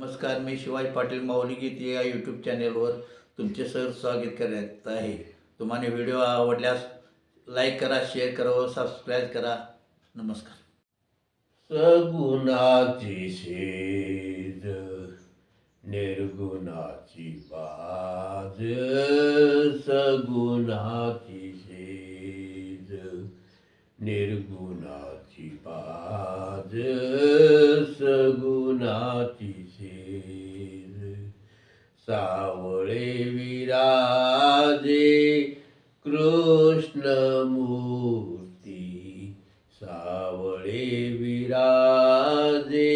नमस्कार, मी शिवाजी पाटील माऊली गीत या यूट्यूब चॅनेलवर तुमचे सर स्वागत करत आहे. तुम्हाला व्हिडिओ आवडल्यास लाईक करा शेअर करा व सबस्क्राईब करा. नमस्कार. सगुणाची शेज निर्गुणाची बाज, सगुणाची शेज निर्गुणाची बाज. सावळे विराजे कृष्ण मूर्ती। सावळे विराजे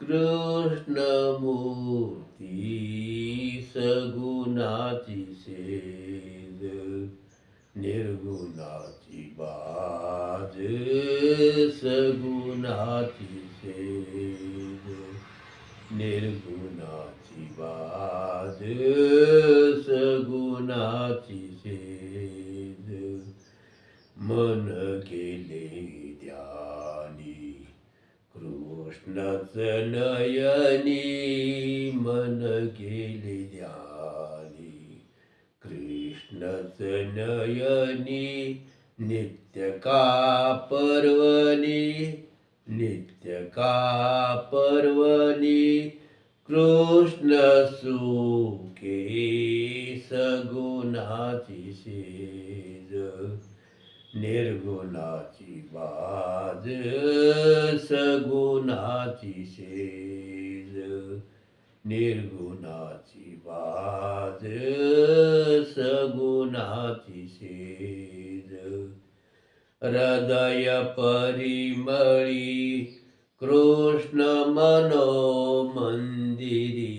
कृष्ण मूर्ती सगुणाची सेज निर्गुणाची बाज सगुणाची सेज। निर्गुणाची वाद सगुणाची सेद मन गेले ध्यानी. कृष्णच नयनी मन केले ध्यानी. कृष्णच नयनी नित्य का पर्वणी नित्य का पर्वणी कृष्ण सुखे सगुणाची शेज निर्गुणाची बाज सगुणाची शेज निर्गुणाची बाज सगुणाची हृदय परिमळी कृष्ण मनो मंदिरी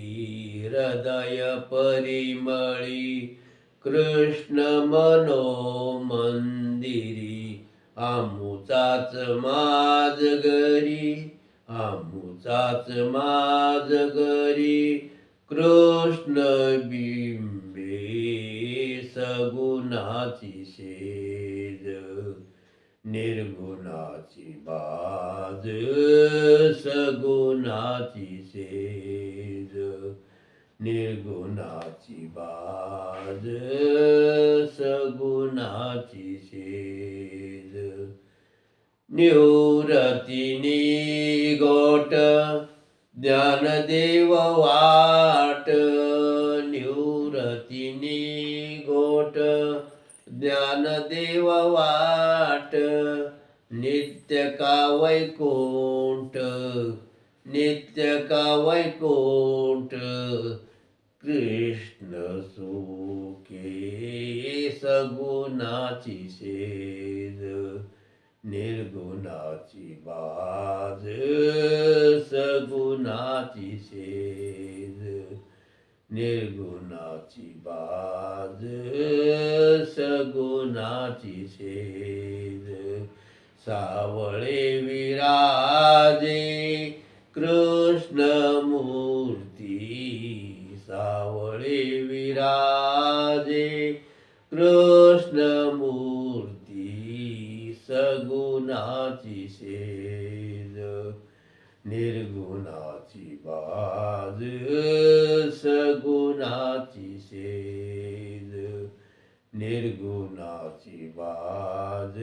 हृदय परिमळी कृष्ण मनो मंदिरी आमुचाच माज घरी आमुचाच माज घरी कृष्ण बिंबे सगुणाची शेज. निर्गुणाची बाज सगुणाची शेज निर्गुणाची बाज सगुणाची शेज निवृत्तीनी गोट ज्ञानदेव वाट। ज्ञानदेव वाट नित्य का वैकुंठ नित्य का वैकुंठ कृष्ण सुखे सगुणाची शेज निर्गुणाची बाज सगुणाची शेज निर्गुणाची बाज सगुणाची शेज सावळे विराजे कृष्ण मूर्ती. सावळे विराजे कृष्ण मूर्ती सगुणाची शेज निर्गुणाची बाज નાચી સેદ નિર્ગુણાથી બાદ